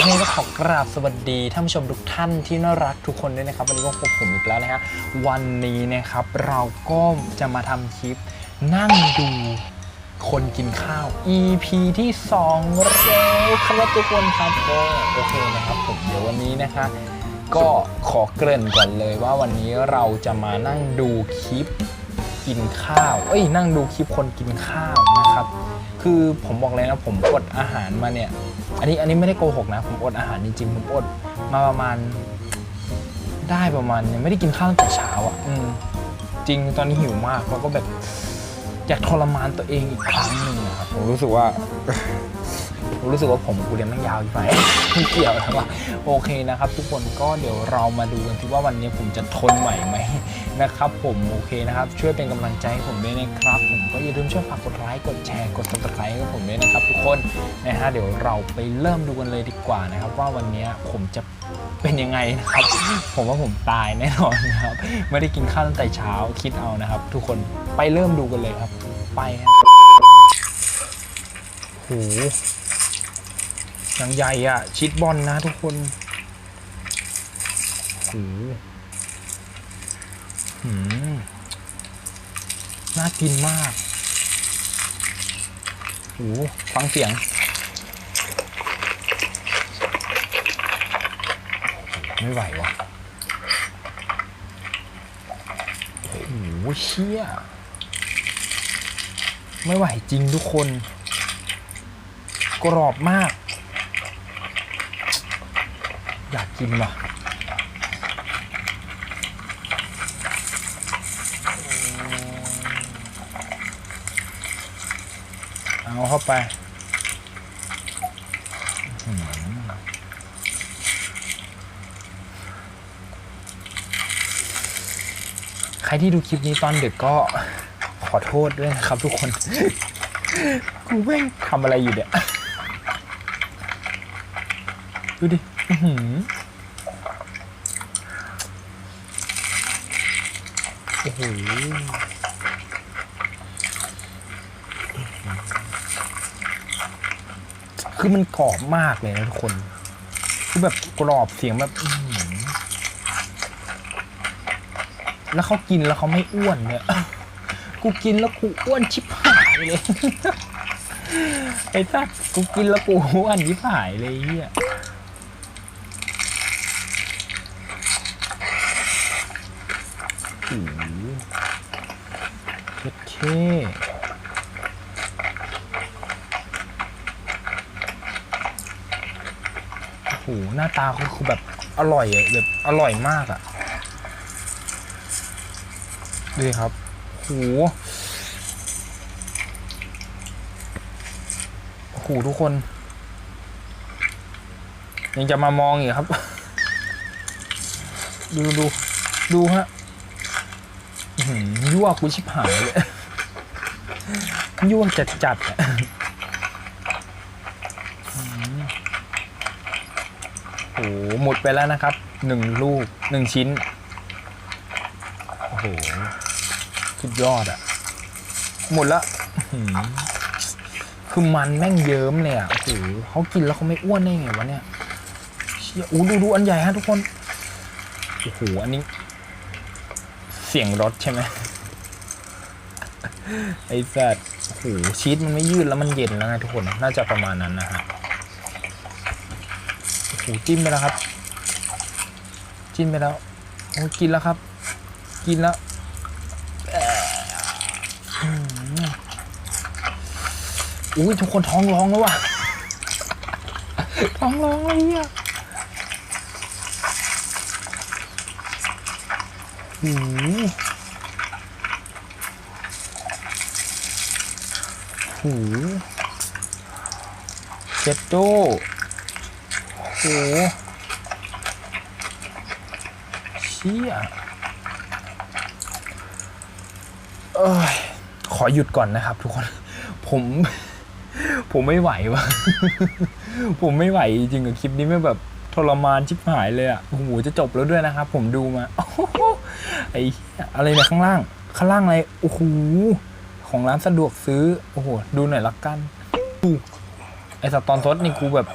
วันนี้ก็ขอกราบสวัสดีท่านผู้ชมทุกท่านที่น่ารักทุกคนด้วยนะครับ วันนี้ก็พบผมอีกแล้วนะฮะวันนี้นะครับเราก็จะมาทำคลิปนั่งดูคนกินข้าว EP ที่2แล้วครับทุกคนครับก็โอเคนะครับผมเดี๋ยววันนี้นะคะก็ขอเกริ่นก่อนเลยว่าวันนี้เราจะมานั่งดูคลิป กินข้าว เอ้ยนั่งดูคลิปคนกินข้าวนะครับ คือผมบอกเลยนะผมอดอาหารมาเนี่ย อันนี้อันนี้ไม่ได้โกหกนะ ผมอดอาหารจริงๆผมอดมาประมาณ ได้ประมาณเนี่ยไม่ได้กินข้าวตั้งแต่เช้าอะอืมจริงตอนนี้หิวมากแล้วก็แบบอยากทรมานตัวเองอีกครั้งหนึ่งนะครับผมรู้สึกว่า รู้สึกว่าผมกูเรียนไม่ยาวไปไม่เกี่ยวนะว่าโอเคนะครับ ทุกคนก็เดี๋ยวเรามาดูกันที่ว่าวันนี้ผมจะทนไหวไหมนะครับผมโอเคนะครับ ช่วยเป็นกำลังใจให้ผมด้วยนะครับ ผมก็อย่าลืมช่วยฝากกดไลค์กดแชร์กด subscribe ให้ผมด้วยนะครับ ทุกคนนะฮะเดี๋ยวเราไปเริ่มดูกันเลยดีกว่านะครับ ว่าวันนี้ผมจะเป็นยังไงนะครับ ผมว่าผมตายแน่นอนนะครับ ไม่ได้กินข้าวตั้งแต่เช้าคิดเอานะครับ ทุกคนไปเริ่มดูกันเลยครับ ไปครับโห อย่างใหญ่อะชิดบอลนะทุกคนโหหืมน่ากินมากโหฟังเสียง ไม่ไหววะโอ้โหเชี่ย ไม่ไหวจริงทุกคน กรอบมาก อยา กกินว่ะเอาเข้าไปอื้อหือใครที่ดูคลิปนี้ตอนดึกก็ขอโทษด้วยนะครับทุกคน กูแม่งทำอะไรอยู่เนี่ย ดูดิ อื้อหือ โอ้โหคือมันกรอบมากเลยนะทุกคน คือแบบกรอบเสียงแบบอือแล้วเขากินแล้วเขาไม่อ้วนเนี่ย กูกินแล้วกูอ้วนชิบหายเลย ไอ้สัสกูกินแล้วกูอ้วนชิบหายเลยเฮีย โอ้โห เจ็ดเคโอ้โหหน้าตาเขาคือแบบอร่อยอะแบบอร่อยมากอะดูครับโอ้โหโอ้โหทุกคน ยังจะมามองอีกครับ ดูดูดูฮะยั่วกูชิบหายเลย ยั่วจัดจัดโอ้โหหมดไปแล้วนะครับหนึ่งลูกหนึ่งชิ้น โอ้โหสุดยอดอะหมดละคือมันแม่งเยิ้มเลยอะโอ้โหเขากินแล้วเขาไม่อ้วนได้ไงวะเนี่ยเชี่ยอู้ดูดูอันใหญ่ฮะทุกคน โอ้โห อันนี้ เสียงรถใช่ไหม ไอ้สัตว์โหชีสมันไม่ยืดแล้วมันเย็นแล้วไงทุกคน น่าจะประมาณนั้นนะฮะโหจิ้มไปแล้วครับ จิ้มไปแล้วโอ้กินแล้วครับ กินแล้วอุ้ยทุกคนท้องร้องแล้วว่ะ ท้องร้องเลยเนี่ยโอ้โหโอ้โหเจ็ดโจ้โหเชี่ยเอ้ยขอหยุดก่อนนะครับทุกคน ผม ผมไม่ไหววะผมไม่ไหวจริงกับคลิปนี้ไม่แบบทรมานชิบหายเลยอะโอ้โหจะจบแล้วด้วยนะครับ ผมดูมาอ้โหไอ้อะไรเนี่ยข้างล่าง ข้างล่างอะไร โอ้โห ของร้านสะดวกซื้อ โอ้โห ดูหน่อยละกันไอสัตว์ตอนทดนี่กูแบบ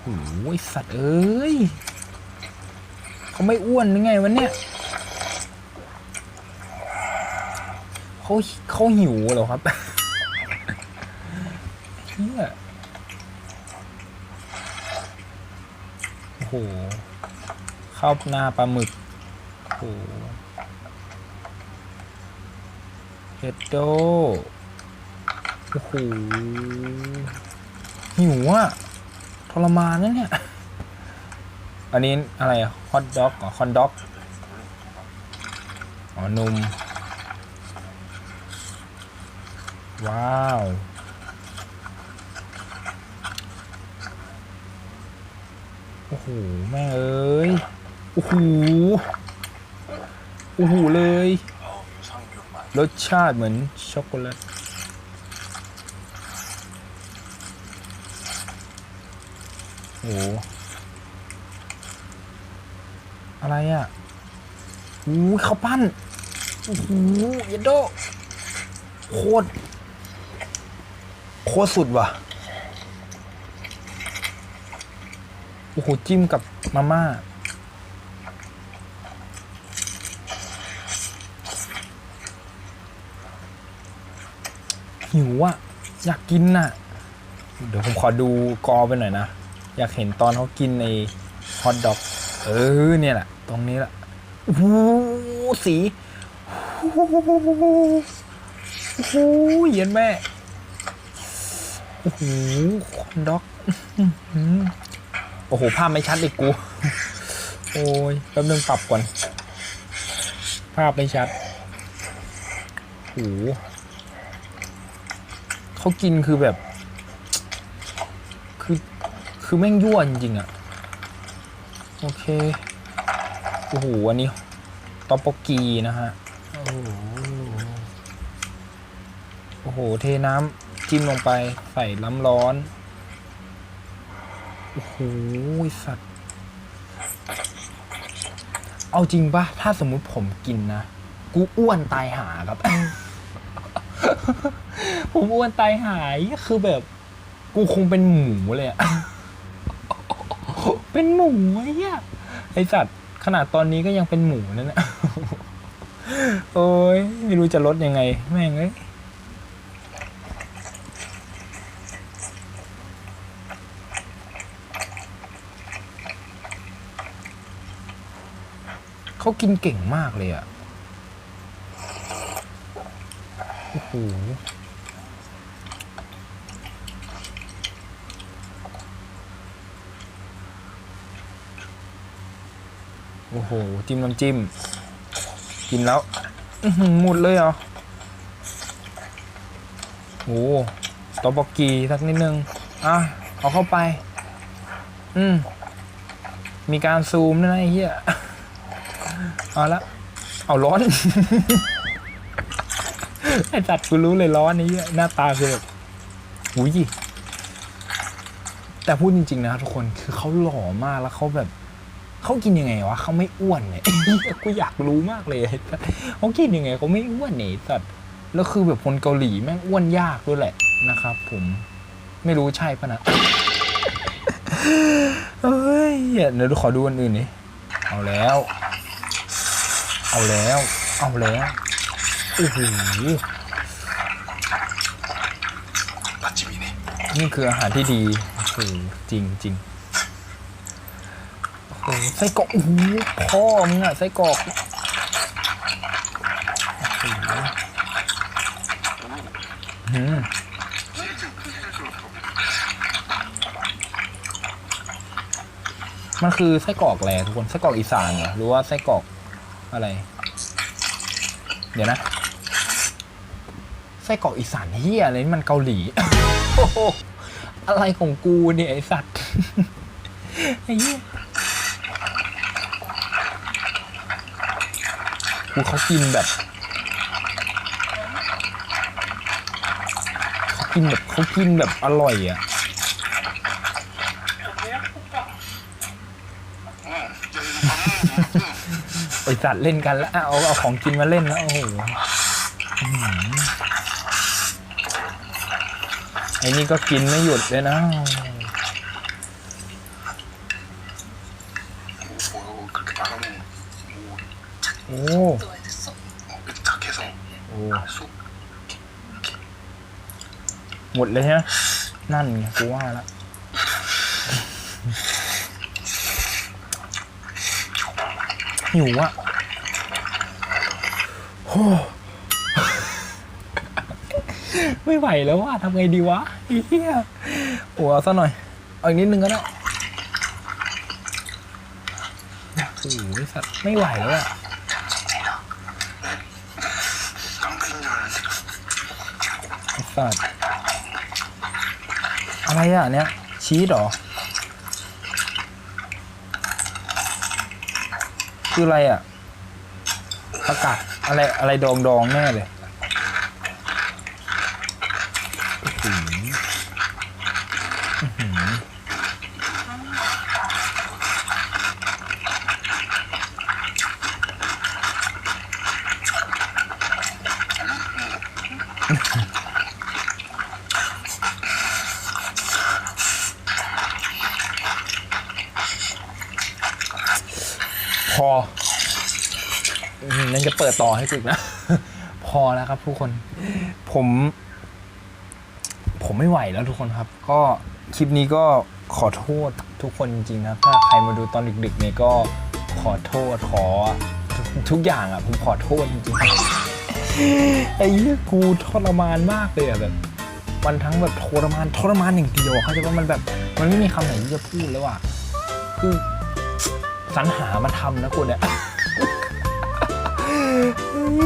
โอ้ยสัตว์เอ้ย เขาไม่อ้วนยังไงวะเนี้ยเขาเขาหิวเหรอครับ เฮีย โอ้โหข้าวหน้าปลาหมึกโอ้โหเฮดโดโอ้โหหิวอะทรมานนะเนี่ย อันนี้อะไรฮอทด็อกอ๋อคอนด็อกอ๋อนม ว้าว โอ้โห แม่เอ้ย โอ้โห โอ้โหเลย รสชาติเหมือนช็อกโกแลต โอ้โห อะไรอะโอ้ข้าวปั้น โอ้โหเยนโดโคตร โคตรสุดว่ะ อ้โหจิ้มกับมาม่าหิวอะอยากกินน่ะ เดี๋ยวผมขอดูกอไปหน่อยนะ อยากเห็นตอนเขากินในฮอทดอก เออเนี่ยแหละ ตรงนี้แหละโอ้โหสีโอ้โหเย็นแม่ โอ้โหฮอทดอก โอ้โห ภาพไม่ชัดเลยกู โอ้ยแป๊บนึงปรับก่อน ภาพไม่ชัดโอ้โหเขากินคือแบบ คือ คือแม่งยั่วจริงๆอะโอเค โอ้โห อันนี้ตอปปกีนะฮะโอ้โหโอ้โห เทน้ำจิ้มลงไปใส่น้ำร้อน โอ้โหสัตว์ เอาจริงปะถ้าสมมุติผมกินนะ กูอ้วนตายหาครับ ผมอ้วนตายหายคือแบบ กูคงเป็นหมูเลยอะเป็นหมูไอ้เหี้ยไอสัตว์ขนาดตอนนี้ก็ยังเป็นหมูนั่นแหละโอ้ยไม่รู้จะลดยังไง แม่งเอ้ย เขากินเก่งมากเลยอะโอ้โหโอ้โห จิ้มน้ำจิ้ม กินแล้วหมดเลยเหรอโอ้ตอบกกีสักนิดนึง อะ เอาเข้าไป อืม มีการซูมด้วยนะไอ้เหี้ย เอาละเอาร้อน ไอ้จัดกูรู้เลยร้อนไอ้เหี้ยหน้าตาคือแบบอุ้ยแต่พูดจริงๆนะทุกคนคือเขาหล่อมากแล้วเขาแบบเขากินยังไงวะเขาไม่อ้วนเนี่ยกูอยากรู้มากเลยไอ้สัสเขากินยังไงเขาไม่อ้วนเนี่ยไอ้สัตว์แล้วคือแบบคนเกาหลีแม่งอ้วนยากด้วยแหละนะครับ ผมไม่รู้ใช่ปะนะเอ้ยเดี๋ยวขอดูอันอื่นนี่เอาแล้ว เอาแล้ว เอาแล้วโอ้โหนี่คืออาหารที่ดีโอ้โหจริงจริงโอ้โหไส้กรอกโอ้โหพ่อมึงอะไส้กรอกโอ้โหอืมมันคือไส้กรอกอะไรทุกคนไส้กรอกอีสานเหรอหรือว่าไส้กรอก อะไร เดี๋ยวนะไส้กรอกอีสานเฮียอะไรนี่มันเกาหลีโอ้โหอะไรของกูเนี่ยไอสัตว์ไอ้เหี้ยคือเขากินแบบเขากินแบบเขากินแบบอร่อยอะ ไอสัตว์เล่นกันแล้วเอาเอาของกินมาเล่นแล้วโอ้โหไอ้นี่ก็กินไม่หยุดเลยนะโอ้โอ้หมดเลยฮะนั่นกูว่าละ หิวอะโอ้ไม่ไหวแล้วว่าทำไงดีวะเฮียหัวเอาซะหน่อย เอาอีกนิดนึงก็ได้โอ้ยสัตว์ไม่ไหวแล้วอะสัตว์อะไรอะเนี้ยชีสหรอ คืออะไรอะประกาศอะไรอะไรดองดองๆแน่เลยอื้อหืออื้อหือพออื้อหือนั่นจะ เปิดต่อให้กูอีกนะ พอแล้วครับทุกคน ผม ผมไม่ไหวแล้วทุกคนครับ ก็คลิปนี้ก็ขอโทษทุกคนจริงๆนะครับถ้าใครมาดูตอนดึกๆเนี่ยก็ขอโทษขอทุกทุกอย่างอะ ผมขอโทษจริงๆไอ้เหี้ยกูทรมานมากเลยอะแบบมันทั้งแบบทรมานทรมานอย่างเดียวเขาใจว่ามันแบบมันไม่มีคำไหนที่จะพูดแล้วอะคือสรรหามาทำนะคุณเนี่ย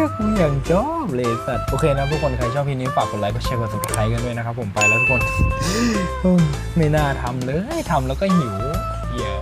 ยกูอย่างชอบเลยสัตว์โอเคนะทุกคนใครชอบพีนี้ฝากกดไลค์กดแชร์กดติดตามกันด้วยนะครับผมไปแล้วทุกคนไม่น่าทำเลยทำแล้วก็หิวเยอะ